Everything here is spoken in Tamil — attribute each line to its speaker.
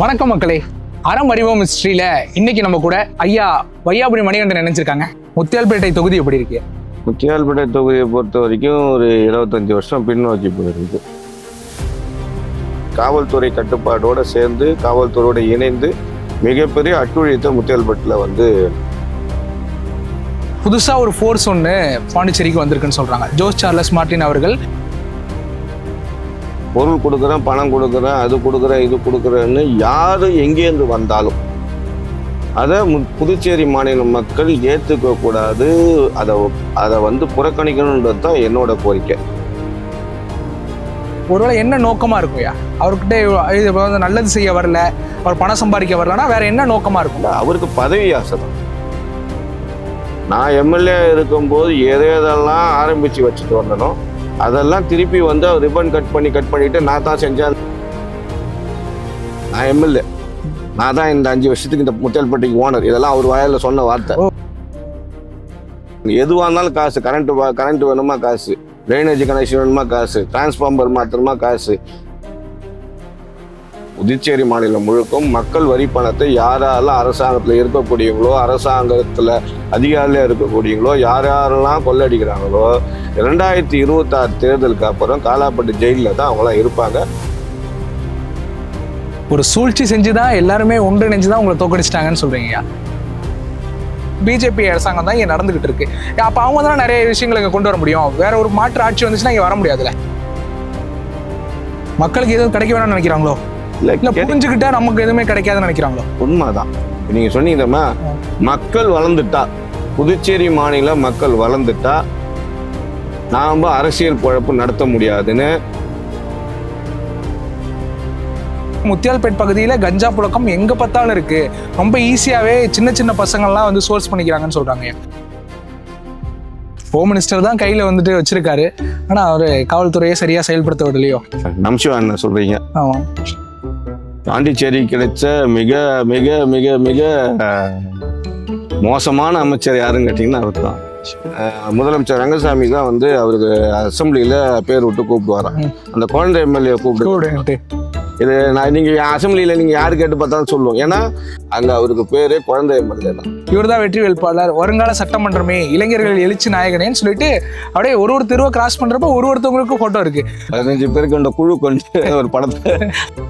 Speaker 1: வணக்கம் மக்களே. அறம் அறிவோம் ஹிஸ்ட்ரியில இன்னைக்கு நம்ம கூட ஐயா வையாபுரி மணிகண்டன் நினைச்சிருக்காங்க முத்தியால்பேட்டை தொகுதி எப்படி இருக்கு?
Speaker 2: முத்தியால்பேட்டை தொகுதியை பொறுத்த வரைக்கும் ஒரு இருபத்தஞ்சி வருஷம் பின்னோக்கி போயிருக்கு. காவல்துறை கட்டுப்பாடோட சேர்ந்து காவல்துறையோட இணைந்து மிகப்பெரிய அட்டுழியத்தை முத்தியால்பேட்டில் வந்து
Speaker 1: புதுசா ஒரு ஃபோர்ஸ் ஒன்று பாண்டிச்சேரிக்கு வந்திருக்குன்னு சொல்றாங்க. ஜோஸ் சார்லஸ் மார்ட்டின் அவர்கள்
Speaker 2: பொருள் கொடுக்குறேன் பணம் கொடுக்குறேன் அது கொடுக்குறேன் இது கொடுக்குறேன்னு யார் எங்கேருந்து வந்தாலும் அதை புதுச்சேரி மாநில மக்கள் ஏற்றுக்க கூடாது. அதை அதை வந்து புறக்கணிக்கணுன்றது தான் என்னோட கோரிக்கை.
Speaker 1: ஒருவேளை என்ன நோக்கமா இருக்கும்யா அவர்கிட்ட இது வந்து நல்லது செய்ய வரல அவர் பணம் சம்பாதிக்க வரலன்னா வேற என்ன நோக்கமா இருக்கும்?
Speaker 2: அவருக்கு பதவி ஆசை தான். நான் எம்எல்ஏ இருக்கும்போது எதை எதெல்லாம் ஆரம்பித்து வச்சுட்டு வந்தனோ அதெல்லாம் திருப்பி வந்து ரிப்பன் கட் பண்ணி கட் பண்ணிட்டு நான் தான் செஞ்சேன். நான் எம்எல்ஏ நான் தான் இந்த அஞ்சு வருஷத்துக்கு இந்த முத்தியால்பட்டிக்கு ஓனர் இதெல்லாம் அவர் வாயில சொன்ன வார்த்தை. எதுவாக இருந்தாலும் காசு. கரண்ட் கரண்ட் வேணுமா காசு? ட்ரைனேஜ் கனெக்ஷன் வேணுமா காசு? டிரான்ஸ்ஃபார்மர் மாத்திரமா காசு? புதுச்சேரி மாநிலம் முழுக்கும் மக்கள் வரி பணத்தை யாரெல்லாம் அரசாங்கத்தில் இருக்கக்கூடியவங்களோ அரசாங்கத்தில் அதிகாரியில் இருக்கக்கூடியவங்களோ யார் யாரெல்லாம் கொள்ளடிக்கிறாங்களோ ரெண்டாயிரத்தி இருபத்தாறு தேர்தலுக்கு அப்புறம் காலாப்பட்டு ஜெயிலில் தான் அவங்களாம் இருப்பாங்க.
Speaker 1: ஒரு சூழ்ச்சி செஞ்சு தான் எல்லாருமே ஒன்றிணைஞ்சு தான் உங்களை தோக்கடிச்சிட்டாங்கன்னு சொல்கிறீங்க பிஜேபி அரசாங்கம் தான் இங்கே நடந்துகிட்டு இருக்கு. அப்போ அவங்க தான் நிறைய விஷயங்களை இங்கே கொண்டு வர முடியும். வேற ஒரு மாற்று ஆட்சி வந்துச்சுன்னா இங்கே வர முடியாதுல்ல? மக்களுக்கு எதுவும் கிடைக்க வேணாம்னு நினைக்கிறாங்களோ?
Speaker 2: இல்லை
Speaker 1: புரிஞ்சுக்கிட்டா நமக்கு எதுவுமே கிடைக்காதுன்னு நினைக்கிறாங்களோ?
Speaker 2: உண்மைதான். நீங்கள் சொன்னீங்கம்மா மக்கள் வளர்ந்துட்டா புதுச்சேரி மாநில மக்கள் வளர்ந்துட்டா நாம் அரசியல் குழப்பு நடத்த முடியாதுன்னு.
Speaker 1: முத்தியால்பேட் பகுதியில கஞ்சா புழக்கம் எங்க பார்த்தாலும் இருக்கு. ரொம்ப ஈஸியாவே சின்ன சின்ன பசங்கள்லாம் வந்து சோர்ஸ் பண்ணிக்கிறாங்கன்னு சொல்றாங்க. ஹோம் மினிஸ்டர் தான் கையில வந்துட்டு வச்சிருக்காரு. ஆனா அவரு காவல்துறையை சரியா செயல்படுத்த விடலையோ?
Speaker 2: நம்சிவா என்ன சொல்கிறீங்க
Speaker 1: ஆமா.
Speaker 2: பாண்டிச்சேரி கிடைச்ச மிக மிக மிக மிக மோசமான அமைச்சர் யாருன்னு கேட்டிங்கன்னா அவர் தான் முதலமைச்சர் ரங்கசாமி தான் வந்து அவருக்கு அசெம்பிளியில் பேர் விட்டு கூப்பிடுவாராம். அந்த குழந்தை எம்எல்ஏ கூப்பிட்டு. இது நான் நீங்கள் அசெம்பிளியில் நீங்கள் யார் கேட்டு பார்த்தாலும் சொல்லுவோம். ஏன்னா அங்கே அவருக்கு பேரே குழந்தை எம்எல்ஏ தான்.
Speaker 1: இவர்தான் வெற்றி வேட்பாளர் வருங்கால சட்டமன்றமே இளைஞர்கள் எழுச்சி நாயகனேன்னு சொல்லிட்டு அப்படியே ஒரு ஒரு தெருவை கிராஸ் பண்றப்ப ஒரு ஒருத்தவங்களுக்கும் போட்டோ இருக்கு.
Speaker 2: பதினஞ்சு பேருக்கு அந்த குழு கொண்டு ஒரு படத்தை